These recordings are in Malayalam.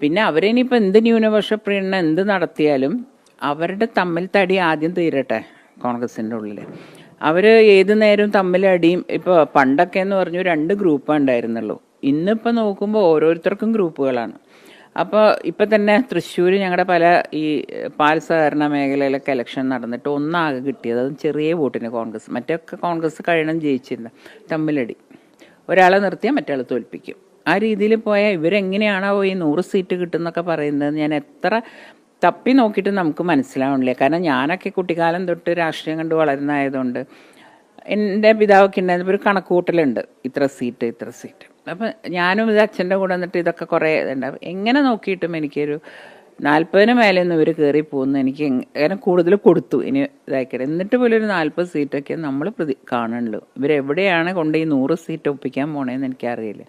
പിന്നെ അവരിനിയിപ്പോൾ എന്ത് ന്യൂനപക്ഷ പ്രീണനം എന്ത് നടത്തിയാലും അവരുടെ തമ്മിൽ തടി ആദ്യം തീരട്ടെ കോൺഗ്രസിന്റെ ഉള്ളിൽ അവർ ഏത് നേരവും തമ്മിൽ അടിയും ഇപ്പോൾ പണ്ടൊക്കെ എന്ന് പറഞ്ഞു രണ്ട് ഗ്രൂപ്പേ ഉണ്ടായിരുന്നുള്ളൂ. ഇന്നിപ്പോൾ നോക്കുമ്പോൾ ഓരോരുത്തർക്കും ഗ്രൂപ്പുകളാണ്. അപ്പോൾ ഇപ്പം തന്നെ തൃശ്ശൂർ ഞങ്ങളുടെ പല ഈ പാൽ സഹകരണ മേഖലയിലൊക്കെ ഇലക്ഷൻ നടന്നിട്ട് ഒന്നാകെ കിട്ടിയത് അതും ചെറിയ വോട്ടിന് കോൺഗ്രസ്. മറ്റൊക്കെ കോൺഗ്രസ് കഴിയണം ജയിച്ചിരുന്ന തമ്മിലടി. ഒരാളെ നിർത്തിയാൽ മറ്റേ തോൽപ്പിക്കും. ആ രീതിയിൽ പോയാൽ ഇവരെങ്ങനെയാണോ ഈ നൂറ് സീറ്റ് കിട്ടുന്നൊക്കെ പറയുന്നത് ഞാൻ എത്ര തപ്പി നോക്കിയിട്ട് നമുക്ക് മനസ്സിലാവണില്ല. കാരണം ഞാനൊക്കെ കുട്ടിക്കാലം തൊട്ട് രാഷ്ട്രീയം കണ്ട് വളരുന്നതായതുകൊണ്ട് എന്റെ പിതാവൊക്കെ ഉണ്ടായിരുന്നപ്പോൾ ഒരു കണക്കുകൂട്ടലുണ്ട് ഇത്ര സീറ്റ് ഇത്ര സീറ്റ്. അപ്പം ഞാനും ഇത് അച്ഛന്റെ കൂടെ വന്നിട്ട് ഇതൊക്കെ കുറേ ഇതുണ്ടാവും എങ്ങനെ നോക്കിയിട്ടും എനിക്കൊരു നാൽപ്പതിന് മേലെ ഒന്നും ഇവർ കയറി പോകുന്നു എനിക്ക് അങ്ങനെ കൂടുതൽ കൊടുത്തു. ഇനി ഇതാക്കിയത് എന്നിട്ട് പോലും ഒരു നാൽപ്പത് സീറ്റൊക്കെ നമ്മൾ പ്രതി കാണുള്ളൂ ഇവരെവിടെയാണ് കൊണ്ട് ഈ നൂറ് സീറ്റ് ഒപ്പിക്കാൻ പോണേന്ന് എനിക്കറിയില്ല.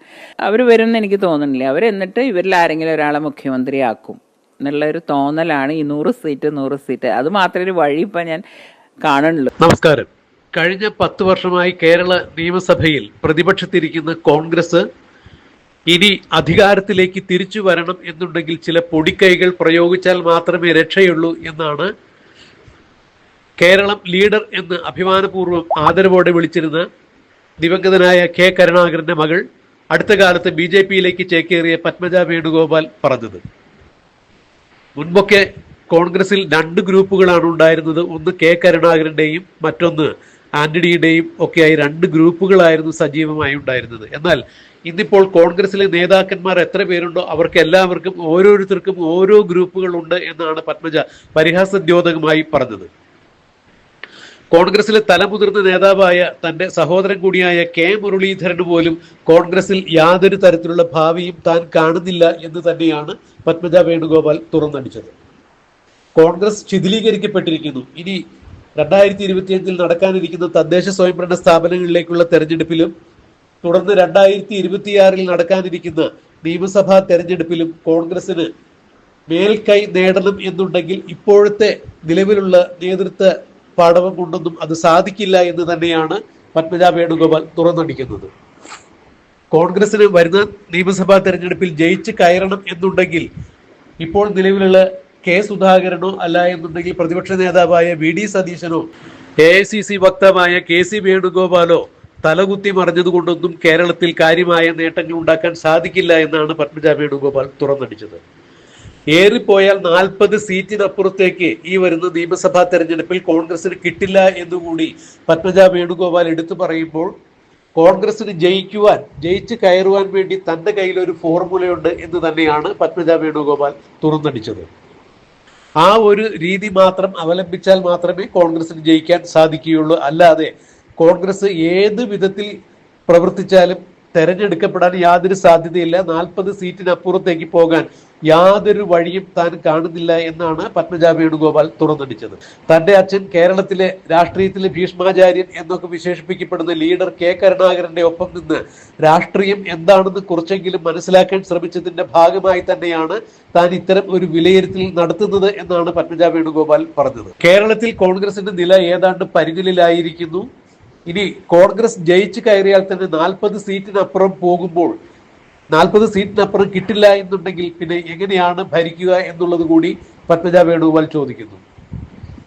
അവർ വരുമെന്ന് എനിക്ക് തോന്നുന്നില്ല അവർ എന്നിട്ട് ഇവരിൽ ആരെങ്കിലും ഒരാളെ മുഖ്യമന്ത്രിയാക്കും എന്നുള്ള ഒരു തോന്നലാണ് ഈ നൂറ് സീറ്റ് നൂറ് സീറ്റ്. അത് മാത്രമേ ഒരു വഴി ഇപ്പം ഞാൻ കാണുള്ളൂ നമസ്കാരം. കഴിഞ്ഞ പത്ത് വർഷമായി കേരള നിയമസഭയിൽ പ്രതിപക്ഷത്തിരിക്കുന്ന കോൺഗ്രസ് ഇനി അധികാരത്തിലേക്ക് തിരിച്ചു വരണം എന്നുണ്ടെങ്കിൽ ചില പൊടിക്കൈകൾ പ്രയോഗിച്ചാൽ മാത്രമേ രക്ഷയുള്ളൂ എന്നാണ് കേരളം ലീഡർ എന്ന് അഭിമാനപൂർവം ആദരവോടെ വിളിച്ചിരുന്ന ദിവംഗതനായ കെ കരുണാകരന്റെ മകൾ അടുത്ത കാലത്ത് ബി ജെ പിയിലേക്ക് ചേക്കേറിയ പത്മജ വേണുഗോപാൽ പറഞ്ഞത്. മുൻപൊക്കെ കോൺഗ്രസിൽ രണ്ട് ഗ്രൂപ്പുകളാണ് ഉണ്ടായിരുന്നത് ഒന്ന് കെ കരുണാകരന്റെയും മറ്റൊന്ന് ആന്റണിയുടെയും ഒക്കെയായി രണ്ട് ഗ്രൂപ്പുകളായിരുന്നു സജീവമായി ഉണ്ടായിരുന്നത്. എന്നാൽ ഇന്നിപ്പോൾ കോൺഗ്രസിലെ നേതാക്കന്മാർ എത്ര പേരുണ്ടോ അവർക്ക് എല്ലാവർക്കും ഓരോരുത്തർക്കും ഓരോ ഗ്രൂപ്പുകളുണ്ട് എന്നാണ് പത്മജ പരിഹാസദ്യോതകമായി പറഞ്ഞത്. കോൺഗ്രസിലെ തലമുതിർന്ന നേതാവായ തന്റെ സഹോദരൻ കൂടിയായ കെ മുരളീധരന് പോലും കോൺഗ്രസിൽ യാതൊരു തരത്തിലുള്ള ഭാവിയും താൻ കാണുന്നില്ല എന്ന് തന്നെയാണ് പത്മജ വേണുഗോപാൽ തുറന്നടിച്ചത്. കോൺഗ്രസ് ശിഥിലീകരിക്കപ്പെട്ടിരിക്കുന്നു. ഇനി രണ്ടായിരത്തി ഇരുപത്തിയഞ്ചിൽ നടക്കാനിരിക്കുന്ന തദ്ദേശ സ്വയംഭരണ സ്ഥാപനങ്ങളിലേക്കുള്ള തെരഞ്ഞെടുപ്പിലും തുടർന്ന് രണ്ടായിരത്തി ഇരുപത്തിയാറിൽ നടക്കാനിരിക്കുന്ന നിയമസഭാ തെരഞ്ഞെടുപ്പിലും കോൺഗ്രസിന് മേൽക്കൈ നേടണം എന്നുണ്ടെങ്കിൽ ഇപ്പോഴത്തെ നിലവിലുള്ള നേതൃത്വ പാഠവം കൊണ്ടൊന്നും അത് സാധിക്കില്ല എന്ന് തന്നെയാണ് പത്മജ വേണുഗോപാൽ തുറന്നടിക്കുന്നത്. കോൺഗ്രസിന് വരുന്ന നിയമസഭാ തെരഞ്ഞെടുപ്പിൽ ജയിച്ച് കയറണം എന്നുണ്ടെങ്കിൽ ഇപ്പോൾ നിലവിലുള്ള കെ സുധാകരനോ അല്ല എന്നുണ്ടെങ്കിൽ പ്രതിപക്ഷ നേതാവായ വി ഡി സതീശനോ എ ഐ സി സി വക്താവായ കെ സി വേണുഗോപാലോ തലകുത്തി മറിഞ്ഞതുകൊണ്ടൊന്നും കേരളത്തിൽ കാര്യമായ നേട്ടങ്ങൾ ഉണ്ടാക്കാൻ സാധിക്കില്ല എന്നാണ് പത്മജ വേണുഗോപാൽ തുറന്നടിച്ചത്. ഏറിപ്പോയാൽ നാൽപ്പത് സീറ്റിനപ്പുറത്തേക്ക് ഈ വരുന്ന നിയമസഭാ തെരഞ്ഞെടുപ്പിൽ കോൺഗ്രസിന് കിട്ടില്ല എന്നുകൂടി പത്മജ വേണുഗോപാൽ എടുത്തു പറയുമ്പോൾ കോൺഗ്രസിന് ജയിക്കുവാൻ ജയിച്ച് കയറുവാൻ വേണ്ടി തന്റെ കയ്യിലൊരു ഫോർമുലയുണ്ട് എന്ന് തന്നെയാണ് പത്മജ വേണുഗോപാൽ തുറന്നടിച്ചത്. ആ ഒരു രീതി മാത്രം അവലംബിച്ചാൽ മാത്രമേ കോൺഗ്രസിന് ജയിക്കാൻ സാധിക്കുകയുള്ളൂ. അല്ലാതെ കോൺഗ്രസ് ഏത് വിധത്തിൽ പ്രവർത്തിച്ചാലും തെരഞ്ഞെടുക്കപ്പെടാൻ യാതൊരു സാധ്യതയില്ല. നാൽപ്പത് സീറ്റിനപ്പുറത്തേക്ക് പോകാൻ യാതൊരു വഴിയും താൻ കാണുന്നില്ല എന്നാണ് പത്മജ വേണുഗോപാൽ തുറന്നടിച്ചത്. തന്റെ അച്ഛൻ കേരളത്തിലെ രാഷ്ട്രീയത്തിലെ ഭീഷ്മാചാര്യൻ എന്നൊക്കെ വിശേഷിപ്പിക്കപ്പെടുന്ന ലീഡർ കെ കരുണാകരന്റെ ഒപ്പം നിന്ന് രാഷ്ട്രീയം എന്താണെന്ന് കുറച്ചെങ്കിലും മനസ്സിലാക്കാൻ ശ്രമിച്ചതിന്റെ ഭാഗമായി തന്നെയാണ് താൻ ഇത്തരം ഒരു വിലയിരുത്തൽ നടത്തുന്നത് എന്നാണ് പത്മജ വേണുഗോപാൽ പറഞ്ഞത്. കേരളത്തിൽ കോൺഗ്രസിന്റെ നില ഏതാണ്ട് പരിഗണിലായിരിക്കുന്നു ഇനി കോൺഗ്രസ് ജയിച്ചു കയറിയാൽ തന്നെ നാൽപ്പത് സീറ്റിനപ്പുറം പോകുമ്പോൾ നാൽപ്പത് സീറ്റിനപ്പുറം കിട്ടില്ല എന്നുണ്ടെങ്കിൽ പിന്നെ എങ്ങനെയാണ് ഭരിക്കുക എന്നുള്ളത് കൂടി പത്മജ വേണുഗോപാൽ ചോദിക്കുന്നു.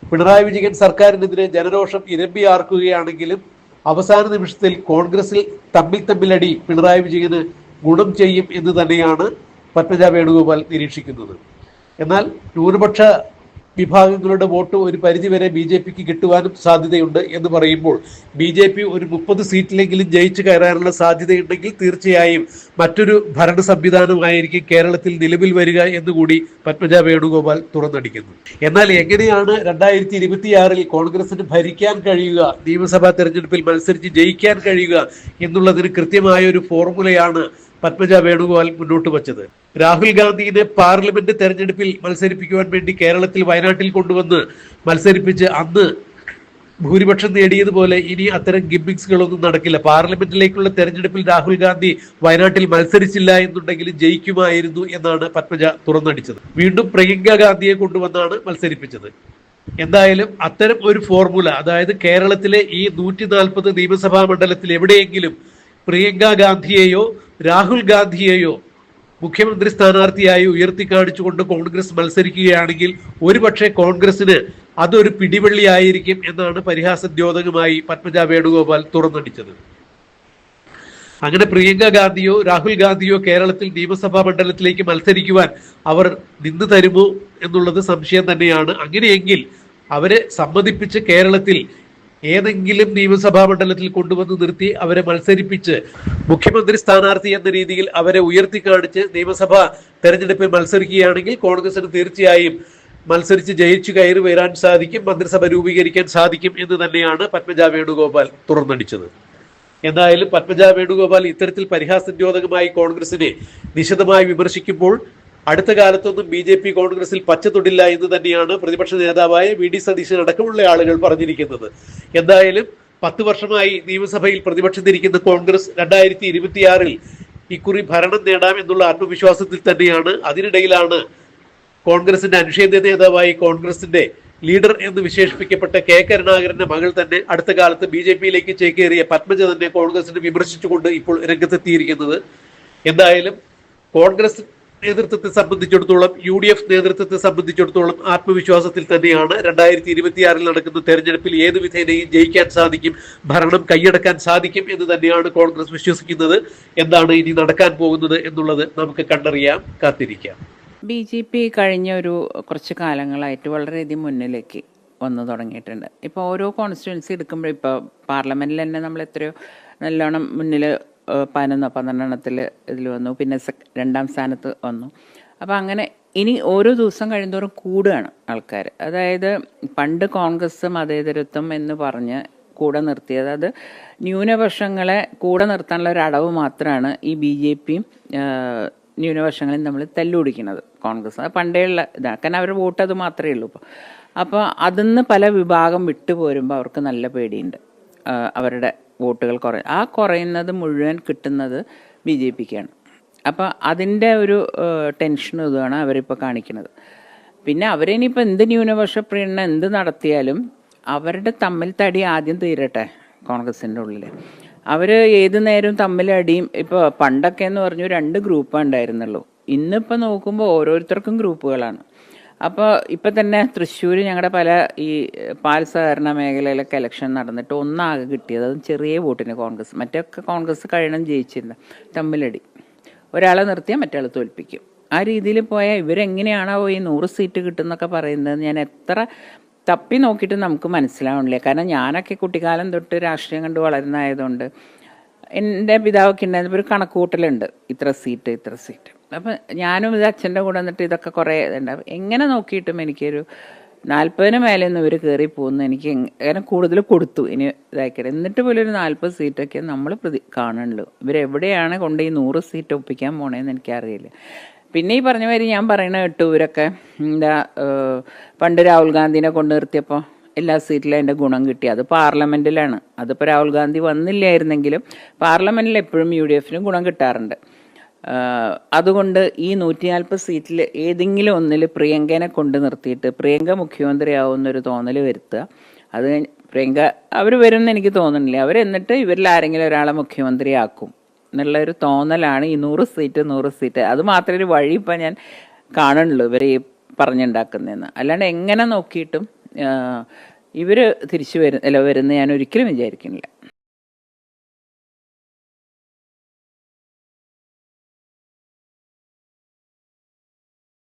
പിണറായി വിജയൻ സർക്കാരിനെതിരെ ജനരോഷം ഇരമ്പി ആർക്കുകയാണെങ്കിലും അവസാന നിമിഷത്തിൽ കോൺഗ്രസിൽ തമ്മിൽ തമ്മിലടി പിണറായി വിജയന് ഗുണം ചെയ്യും എന്ന് തന്നെയാണ് പത്മജ വേണുഗോപാൽ നിരീക്ഷിക്കുന്നത്. എന്നാൽ ന്യൂനപക്ഷ വിഭാഗങ്ങളുടെ വോട്ട് ഒരു പരിധിവരെ ബി ജെ പിക്ക് കിട്ടുവാനും സാധ്യതയുണ്ട് എന്ന് പറയുമ്പോൾ ബി ജെ പി ഒരു മുപ്പത് സീറ്റിലെങ്കിലും ജയിച്ചു കയറാനുള്ള സാധ്യതയുണ്ടെങ്കിൽ തീർച്ചയായും മറ്റൊരു ഭരണ സംവിധാനമായിരിക്കും കേരളത്തിൽ നിലവിൽ വരിക എന്നുകൂടി പത്മജ വേണുഗോപാൽ തുറന്നടിക്കുന്നു. എന്നാൽ എങ്ങനെയാണ് രണ്ടായിരത്തി ഇരുപത്തിയാറിൽ കോൺഗ്രസിന് ഭരിക്കാൻ കഴിയുക നിയമസഭാ തെരഞ്ഞെടുപ്പിൽ മത്സരിച്ച് ജയിക്കാൻ കഴിയുക എന്നുള്ളതിന് കൃത്യമായ ഒരു ഫോർമുലയാണ് പത്മജ വേണുഗോപാൽ മുന്നോട്ട് വച്ചത്. രാഹുൽ ഗാന്ധിയെ പാർലമെന്റ് തെരഞ്ഞെടുപ്പിൽ മത്സരിപ്പിക്കുവാൻ വേണ്ടി കേരളത്തിൽ വയനാട്ടിൽ കൊണ്ടുവന്ന് മത്സരിപ്പിച്ച് അന്ന് ഭൂരിപക്ഷം നേടിയതുപോലെ ഇനി അത്തരം ഗിമ്മിക്സുകളൊന്നും നടക്കില്ല. പാർലമെന്റിലേക്കുള്ള തെരഞ്ഞെടുപ്പിൽ രാഹുൽ ഗാന്ധി വയനാട്ടിൽ മത്സരിച്ചില്ല എന്നുണ്ടെങ്കിൽ ജയിക്കുമായിരുന്നു എന്നാണ് പത്മജ തുറന്നടിച്ചത്. വീണ്ടും പ്രിയങ്ക ഗാന്ധിയെ കൊണ്ടുവന്നാണ് മത്സരിപ്പിച്ചത്. എന്തായാലും അത്തരം ഒരു ഫോർമുല അതായത് കേരളത്തിലെ ഈ നൂറ്റി നാൽപ്പത് നിയമസഭാ മണ്ഡലത്തിൽ എവിടെയെങ്കിലും പ്രിയങ്ക ഗാന്ധിയെയോ രാഹുൽ ഗാന്ധിയെയോ മുഖ്യമന്ത്രി സ്ഥാനാർത്ഥിയായി ഉയർത്തിക്കാണിച്ചുകൊണ്ട് കോൺഗ്രസ് മത്സരിക്കുകയാണെങ്കിൽ ഒരുപക്ഷെ കോൺഗ്രസിന് അതൊരു പിടിവള്ളിയായിരിക്കും എന്നാണ് പരിഹാസദ്യോതകമായി പത്മജ വേണുഗോപാൽ തുറന്നടിച്ചത്. അങ്ങനെ പ്രിയങ്ക ഗാന്ധിയോ രാഹുൽ ഗാന്ധിയോ കേരളത്തിൽ നിയമസഭാ മണ്ഡലത്തിലേക്ക് മത്സരിക്കുവാൻ അവർ നിന്ന് തരുമോ എന്നുള്ളത് സംശയം തന്നെയാണ്. അങ്ങനെയെങ്കിൽ അവരെ സമ്മതിപ്പിച്ച് കേരളത്തിൽ ഏതെങ്കിലും നിയമസഭാ മണ്ഡലത്തിൽ കൊണ്ടുവന്ന് നിർത്തി അവരെ മത്സരിപ്പിച്ച് മുഖ്യമന്ത്രി സ്ഥാനാർത്ഥി എന്ന രീതിയിൽ അവരെ ഉയർത്തി കാണിച്ച് നിയമസഭാ തെരഞ്ഞെടുപ്പിൽ മത്സരിക്കുകയാണെങ്കിൽ കോൺഗ്രസിന് തീർച്ചയായും മത്സരിച്ച് ജയിച്ചു കയറി വരാൻ സാധിക്കും മന്ത്രിസഭ രൂപീകരിക്കാൻ സാധിക്കും എന്ന് തന്നെയാണ് പത്മജ വേണുഗോപാൽ തുറന്നടിച്ചത്. എന്തായാലും പത്മജ വേണുഗോപാൽ ഇത്തരത്തിൽ പരിഹാസദ്യോതകമായി കോൺഗ്രസിനെ നിശിതമായി വിമർശിക്കുമ്പോൾ അടുത്ത കാലത്തൊന്നും ബി ജെ പി കോൺഗ്രസിൽ പച്ചതൊടില്ല എന്ന് തന്നെയാണ് പ്രതിപക്ഷ നേതാവായ വി ഡി സതീശൻ അടക്കമുള്ള ആളുകൾ പറഞ്ഞിരിക്കുന്നത്. എന്തായാലും പത്ത് വർഷമായി നിയമസഭയിൽ പ്രതിപക്ഷത്തിരിക്കുന്ന കോൺഗ്രസ് രണ്ടായിരത്തി ഇരുപത്തിയാറിൽ ഇക്കുറി ഭരണം നേടാം എന്നുള്ള ആത്മവിശ്വാസത്തിൽ തന്നെയാണ്. അതിനിടയിലാണ് കോൺഗ്രസിന്റെ അനിഷേധ്യ നേതാവായി കോൺഗ്രസിന്റെ ലീഡർ എന്ന് വിശേഷിപ്പിക്കപ്പെട്ട കെ കരുണാകരന്റെ മകൾ തന്നെ അടുത്ത കാലത്ത് ബി ജെ പിയിലേക്ക് ചേക്കേറിയ പത്മജ തന്നെ കോൺഗ്രസിനെ വിമർശിച്ചുകൊണ്ട് ഇപ്പോൾ രംഗത്തെത്തിയിരിക്കുന്നത്. എന്തായാലും കോൺഗ്രസ് നേതൃത്വത്തെ സംബന്ധിച്ചിടത്തോളം യു ഡി എഫ് നേതൃത്വത്തെ സംബന്ധിച്ചിടത്തോളം ആത്മവിശ്വാസത്തിൽ തന്നെയാണ്. രണ്ടായിരത്തി ഇരുപത്തിയാറിൽ നടക്കുന്ന തെരഞ്ഞെടുപ്പിൽ ഏത് വിധേനയും ജയിക്കാൻ സാധിക്കും ഭരണം കൈയടക്കാൻ സാധിക്കും എന്ന് തന്നെയാണ് കോൺഗ്രസ് വിശ്വസിക്കുന്നത്. എന്താണ് ഇനി നടക്കാൻ പോകുന്നത് എന്നുള്ളത് നമുക്ക് കണ്ടറിയാം കാത്തിരിക്കാം. ബി ജെ പി കഴിഞ്ഞ ഒരു കുറച്ച് കാലങ്ങളായിട്ട് വളരെയധികം മുന്നിലേക്ക് വന്നു തുടങ്ങിയിട്ടുണ്ട്. ഇപ്പോൾ ഓരോ കോൺസ്റ്റിറ്റ്യുവൻസി എടുക്കുമ്പോൾ ഇപ്പോൾ പാർലമെന്റിൽ തന്നെ നമ്മൾ എത്രയോ നല്ലോണം മുന്നിൽ പതിനൊന്നോ പന്ത്രണ്ടെണ്ണത്തിൽ ഇതിൽ വന്നു. പിന്നെ രണ്ടാം സ്ഥാനത്ത് വന്നു. അപ്പോൾ അങ്ങനെ ഇനി ഓരോ ദിവസം കഴിയുന്തോറും കൂടുകയാണ് ആൾക്കാർ അതായത് പണ്ട് കോൺഗ്രസ് മതേതരത്വം എന്ന് പറഞ്ഞ് കൂടെ നിർത്തിയത് അത് ന്യൂനപക്ഷങ്ങളെ കൂടെ നിർത്താനുള്ള ഒരു അടവ് മാത്രമാണ് ഈ ബി ജെ പിയും ന്യൂനപക്ഷങ്ങളിൽ നമ്മൾ തല്ലുപിടിക്കുന്നത് കോൺഗ്രസ്. അത് പണ്ടേയുള്ള ഇതാണ് കാരണം അവരുടെ വോട്ട് അത് മാത്രമേ ഉള്ളൂ ഇപ്പോൾ അപ്പോൾ അതിന്ന് പല വിഭാഗം വിട്ടുപോരുമ്പോൾ അവർക്ക് നല്ല പേടിയുണ്ട്. അവരുടെ വോട്ടുകൾ കുറ ആ കുറയുന്നത് മുഴുവൻ കിട്ടുന്നത് ബി ജെ പിക്കാണ്. അപ്പോൾ അതിന്റെ ഒരു ടെൻഷനും ഇതാണ് അവരിപ്പോൾ കാണിക്കുന്നത്. പിന്നെ അവരിനിപ്പോൾ എന്ത് ന്യൂനപക്ഷ പ്രീണനം എന്ത് നടത്തിയാലും അവരുടെ തമ്മിൽ തടി ആദ്യം തീരട്ടെ കോൺഗ്രസിന്റെ ഉള്ളിൽ അവർ ഏത് നേരവും തമ്മിലടിയും ഇപ്പോൾ പണ്ടൊക്കെ എന്ന് പറഞ്ഞു രണ്ട് ഗ്രൂപ്പ് ഉണ്ടായിരുന്നുള്ളൂ. ഇന്നിപ്പോൾ നോക്കുമ്പോൾ ഓരോരുത്തർക്കും ഗ്രൂപ്പുകളാണ്. അപ്പോൾ ഇപ്പം തന്നെ തൃശ്ശൂർ ഞങ്ങളുടെ പല ഈ പാൽ സഹകരണ മേഖലയിലൊക്കെ ഇലക്ഷൻ നടന്നിട്ട് ഒന്നാകെ കിട്ടിയത് അതും ചെറിയ വോട്ടിന് കോൺഗ്രസ്. മറ്റൊക്കെ കോൺഗ്രസ് കഴിയണം ജയിച്ചിരുന്നത് തമ്മിലടി. ഒരാളെ നിർത്തിയാൽ മറ്റയാൾ തോൽപ്പിക്കും. ആ രീതിയിൽ പോയാൽ ഇവരെങ്ങനെയാണോ ഈ നൂറ് സീറ്റ് കിട്ടുന്നൊക്കെ പറയുന്നത് ഞാൻ എത്ര തപ്പി നോക്കിയിട്ട് നമുക്ക് മനസ്സിലാവണില്ല. കാരണം ഞാനൊക്കെ കുട്ടിക്കാലം തൊട്ട് രാഷ്ട്രീയം കണ്ട് വളരുന്നതായതുകൊണ്ട് എന്റെ പിതാവൊക്കെ ഉണ്ടായിരുന്നപ്പോൾ ഒരു കണക്ക് കൂട്ടലുണ്ട് ഇത്ര സീറ്റ് ഇത്ര സീറ്റ്. അപ്പം ഞാനും ഇത് അച്ഛന്റെ കൂടെ വന്നിട്ട് ഇതൊക്കെ കുറേ ഇതുണ്ടാവും എങ്ങനെ നോക്കിയിട്ടും എനിക്കൊരു നാൽപ്പതിന് മേലെ നിന്ന് ഇവർ കയറി പോകുന്നു എനിക്ക് അങ്ങനെ കൂടുതൽ കൊടുത്തു. ഇനി ഇതാക്കിയത് എന്നിട്ട് പോലും ഒരു നാൽപ്പത് സീറ്റൊക്കെ നമ്മൾ പ്രതി കാണുള്ളൂ ഇവരെവിടെയാണ് കൊണ്ട് ഈ നൂറ് സീറ്റ് ഒപ്പിക്കാൻ പോണേന്ന് എനിക്കറിയില്ല. പിന്നെ ഈ പറഞ്ഞ മാതിരി ഞാൻ പറയണ കേട്ടു ഇവരൊക്കെ എന്താ പണ്ട് രാഹുൽ ഗാന്ധിനെ കൊണ്ട് നിർത്തിയപ്പോൾ എല്ലാ സീറ്റിലും അതിന്റെ ഗുണം കിട്ടി. അത് പാർലമെന്റിലാണ് അതിപ്പോൾ രാഹുൽ ഗാന്ധി വന്നില്ലായിരുന്നെങ്കിലും പാർലമെന്റിൽ എപ്പോഴും യു ഡി എഫിനും ഗുണം കിട്ടാറുണ്ട്. അതുകൊണ്ട് ഈ നൂറ്റി നാൽപ്പത് സീറ്റിൽ ഏതെങ്കിലും ഒന്നിൽ പ്രിയങ്കനെ കൊണ്ട് നിർത്തിയിട്ട് പ്രിയങ്ക മുഖ്യമന്ത്രിയാവുന്ന ഒരു തോന്നൽ വരുത്തുക. അത് പ്രിയങ്ക അവർ വരുമെന്ന് എനിക്ക് തോന്നുന്നില്ല. അവർ എന്നിട്ട് ഇവരിൽ ആരെങ്കിലും ഒരാളെ മുഖ്യമന്ത്രിയാക്കും എന്നുള്ള ഒരു തോന്നലാണ് ഈ നൂറ് സീറ്റ് നൂറ് സീറ്റ്. അത് മാത്രമേ ഒരു വഴി ഇപ്പം ഞാൻ കാണുന്നുള്ളൂ ഇവർ ഈ പറഞ്ഞുണ്ടാക്കുന്നതെന്ന്. അല്ലാണ്ട് എങ്ങനെ നോക്കിയിട്ടും ഇവർ തിരിച്ചു വരും അല്ല വരുന്ന ഞാൻ ഒരിക്കലും വിചാരിക്കുന്നില്ല.